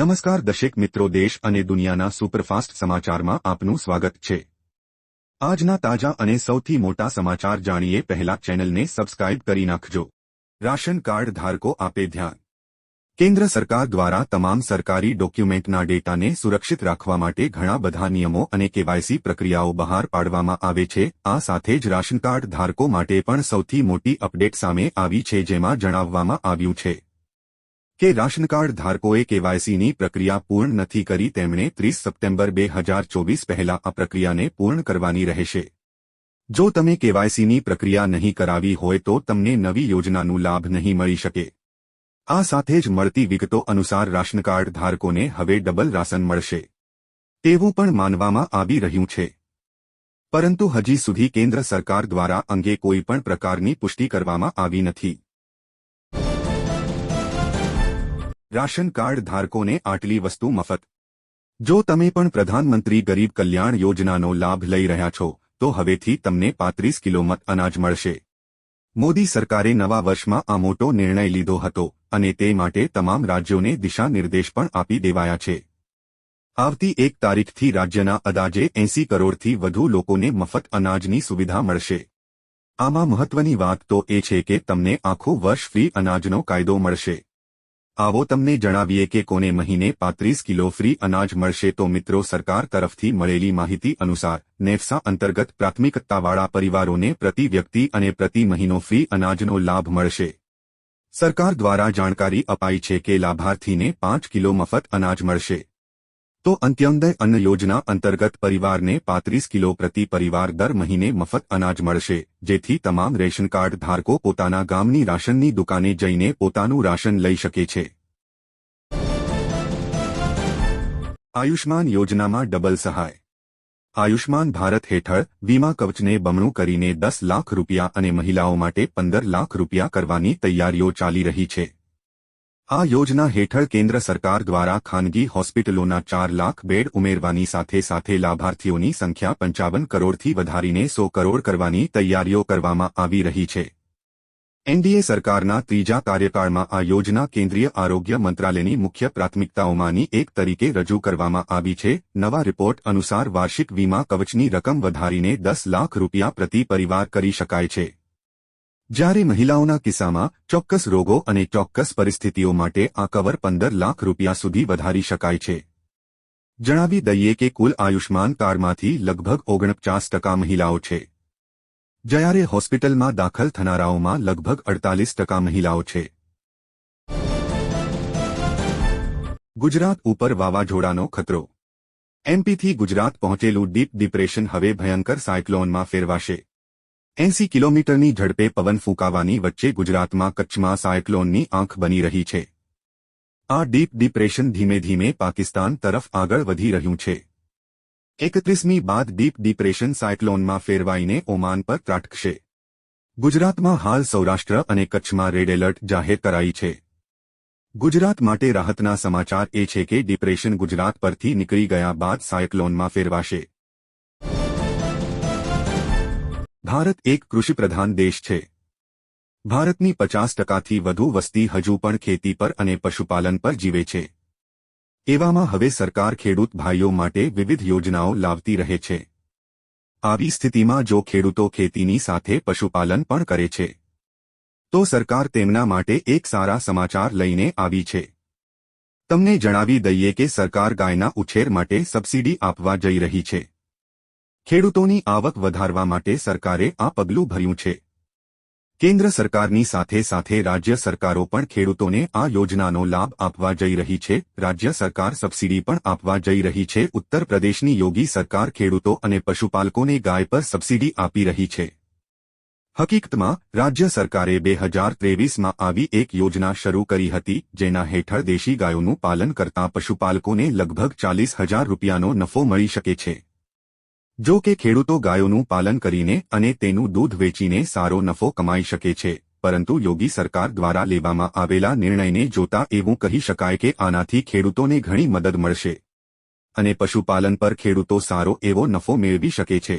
નમસ્કાર દશેક મિત્રો, દેશ અને દુનિયાના સુપરફાસ્ટ સમાચારમાં આપનું સ્વાગત છે. આજના તાજા અને સૌથી મોટા સમાચાર જાણીએ પહેલા ચેનલને સબસ્ક્રાઇબ કરી નાખજો. રાશન કાર્ડ ધારકો આપે ધ્યાન. કેન્દ્ર સરકાર દ્વારા તમામ સરકારી ડોક્યુમેન્ટના ડેટાને સુરક્ષિત રાખવા માટે ઘણા બધા નિયમો અને કેવાયસી પ્રક્રિયાઓ બહાર પાડવામાં આવે છે. આ સાથે જ રાશન કાર્ડ ધારકો માટે પણ સૌથી મોટી અપડેટ સામે આવી છે, જેમાં જણાવવામાં આવ્યું છે. કે રાશન કાર્ડ ધારકોએ કેવાયસીની પ્રક્રિયા પૂર્ણ નથી કરી તેમણે ત્રીસ સપ્ટેમ્બર બે હજાર ચોવીસ પહેલા આ પ્રક્રિયાને પૂર્ણ કરવાની રહેશે. જો તમે કેવાયસીની પ્રક્રિયા નહીં કરાવી હોય તો તમને નવી યોજનાનું લાભ નહીં મળી શકે. આ સાથે જ મળતી વિગતો અનુસાર રાશન કાર્ડ ધારકોને હવે ડબલ રાશન મળશે. તેવું પણ માનવામાં આવી રહ્યું છે. પરંતુ હજી સુધી કેન્દ્ર સરકાર દ્વારા અંગે કોઈ પણ પ્રકારની પુષ્ટિ કરવામાં આવી નથી. રાશન કાર્ડ ધારકોને આટલી વસ્તુ મફત. જો તમે પણ પ્રધાનમંત્રી ગરીબ કલ્યાણ યોજનાનો લાભ લઈ રહ્યા છો, તો હવેથી તમને પાંત્રીસ કિલો મત અનાજ મળશે. મોદી સરકારે નવા વર્ષમાં આ મોટો નિર્ણય લીધો હતો અને તે માટે તમામ રાજ્યોને દિશા નિર્દેશ પણ આપી દેવાયા છે. આવતી એક તારીખથી રાજ્યના અદાજે એંસી કરોડથી વધુ લોકોને મફત અનાજની સુવિધા મળશે. આમાં મહત્વની વાત તો એ છે કે તમને આખું વર્ષ ફ્રી અનાજનો કાયદો મળશે. આવો તમને જણાવીએ કે કોને મહિને પાંત્રીસ કિલો ફ્રી અનાજ મળશે તો મિત્રો સરકાર તરફથી મળેલી માહિતી અનુસાર નેફસા અંતર્ગત પ્રાથમિકતાવાળા પરિવારોને પ્રતિ વ્યક્તિ અને પ્રતિ મહિનો ફ્રી અનાજનો લાભ મળશે. સરકાર દ્વારા જાણકારી અપાઈ છે કે લાભાર્થીને પાંચ કિલો મફત અનાજ મળશે. તો અંત્યોદય અન્ન યોજના અંતર્ગત પરિવારને પાંત્રીસ કિલો પ્રતિ પરિવાર દર મહિને મફત અનાજ મળશે, જેથી તમામ રેશન કાર્ડ ધારકો પોતાના ગામની રાશનની દુકાને જઈને પોતાનું રાશન લઈ શકે છે. આયુષ્માન યોજનામાં ડબલ સહાય. આયુષ્માન ભારત હેઠળ વીમા કવચને બમણું કરીને દસ લાખ રૂપિયા અને મહિલાઓ માટે પંદર લાખ રૂપિયા કરવાની તૈયારીઓ ચાલી રહી છે. આ યોજના હેઠળ કેન્દ્ર સરકાર દ્વારા ખાનગી હોસ્પિટલોના ચાર લાખ બેડ ઉમેરવાની સાથે સાથે લાભાર્થીઓની સંખ્યા પંચાવન કરોડથી વધારીને સો કરોડ કરવાની તૈયારીઓ કરવામાં આવી રહી છે. એનડીએ સરકારના ત્રીજા કાર્યકાળમાં આ યોજના કેન્દ્રીય આરોગ્ય મંત્રાલયની મુખ્ય પ્રાથમિકતાઓમાંની એક તરીકે રજૂ કરવામાં આવી છે. નવા રિપોર્ટ અનુસાર વાર્ષિક વીમા કવચની રકમ વધારીને દસ લાખ રૂપિયા પ્રતિ પરિવાર કરી શકાય છે. જ્યારે મહિલાઓના કિસ્સામાં ચોક્કસ રોગો અને ચોક્કસ પરિસ્થિતિઓ માટે આ કવર પંદર લાખ રૂપિયા સુધી વધારી શકાય છે. જણાવી દઈએ કે કુલ આયુષ્માન કાર્ડમાંથી લગભગ ઓગણપચાસ ટકા મહિલાઓ છે. જ્યારે હોસ્પિટલમાં દાખલ થનારાઓમાં લગભગ અડતાલીસ ટકા મહિલાઓ છે. ગુજરાત ઉપર વાવાઝોડાનો ખતરો. એમપીથી ગુજરાત પહોંચેલું ડીપ ડિપ્રેશન હવે ભયંકર સાયક્લોનમાં ફેરવાશે. એંસી કિલોમીટરની ઝડપે પવન ફૂંકાવાની વચ્ચે ગુજરાતમાં કચ્છમાં સાયક્લોનની આંખ બની રહી છે. આ ડીપ ડિપ્રેશન ધીમે ધીમે પાકિસ્તાન તરફ આગળ વધી રહ્યું છે. એકત્રીસમી બાદ ડીપ ડિપ્રેશન સાયક્લોનમાં ફેરવાઈને ઓમાન પર ત્રાટકશે. ગુજરાતમાં હાલ સૌરાષ્ટ્ર અને કચ્છમાં રેડ એલર્ટ જાહેર કરાઈ છે. ગુજરાત માટે રાહતના સમાચાર એ છે કે ડિપ્રેશન ગુજરાત પરથી નીકળી ગયા બાદ સાયક્લોનમાં ફેરવાશે. ભારત એક કૃષિપ્રધાન દેશ છે. ભારતની પચાસ ટકાથી વધુ વસ્તી હજુ પણ ખેતી પર અને પશુપાલન પર જીવે છે. એવામાં હવે સરકાર ખેડૂત ભાઈઓ માટે વિવિધ યોજનાઓ લાવતી રહે છે. આવી સ્થિતિમાં જો ખેડૂતો ખેતીની સાથે પશુપાલન પણ કરે છે, તો સરકાર તેમના માટે એક સારા સમાચાર લઈને આવી છે. તમને જણાવી દઈએ કે સરકાર ગાયના ઉછેર માટે સબસિડી આપવા જઈ રહી છે. ખેડૂતોની આવક વધારવા માટે સરકારે આ પગલું ભર્યું છે. કેન્દ્ર સરકારની સાથે સાથે રાજ્ય સરકારો પણ ખેડૂતોને આ યોજનાનો લાભ આપવા જઈ રહી છે. રાજ્ય સરકાર સબસિડી પણ આપવા જઈ રહી છે. ઉત્તર પ્રદેશની યોગી સરકાર ખેડૂતો અને પશુપાલકોને ગાય પર સબસિડી આપી રહી છે. હકીકતમાં, રાજ્ય સરકારે બે હજાર ત્રેવીસમાં આવી એક યોજના શરૂ કરી હતી, જેના હેઠળ દેશી ગાયોનું પાલન કરતા પશુપાલકોને લગભગ ચાલીસ હજાર રૂપિયાનો નફો મળી શકે છે. જો કે ખેડૂતો ગાયોનું પાલન કરીને અને તેનું દૂધ વેચીને સારો નફો કમાઈ શકે છે, પરંતુ યોગી સરકાર દ્વારા લેવામાં આવેલા નિર્ણયને જોતા એવું કહી શકાય કે આનાથી ખેડૂતોને ઘણી મદદ મળશે. અને પશુપાલન પર ખેડૂતો સારો એવો નફો મેળવી શકે છે.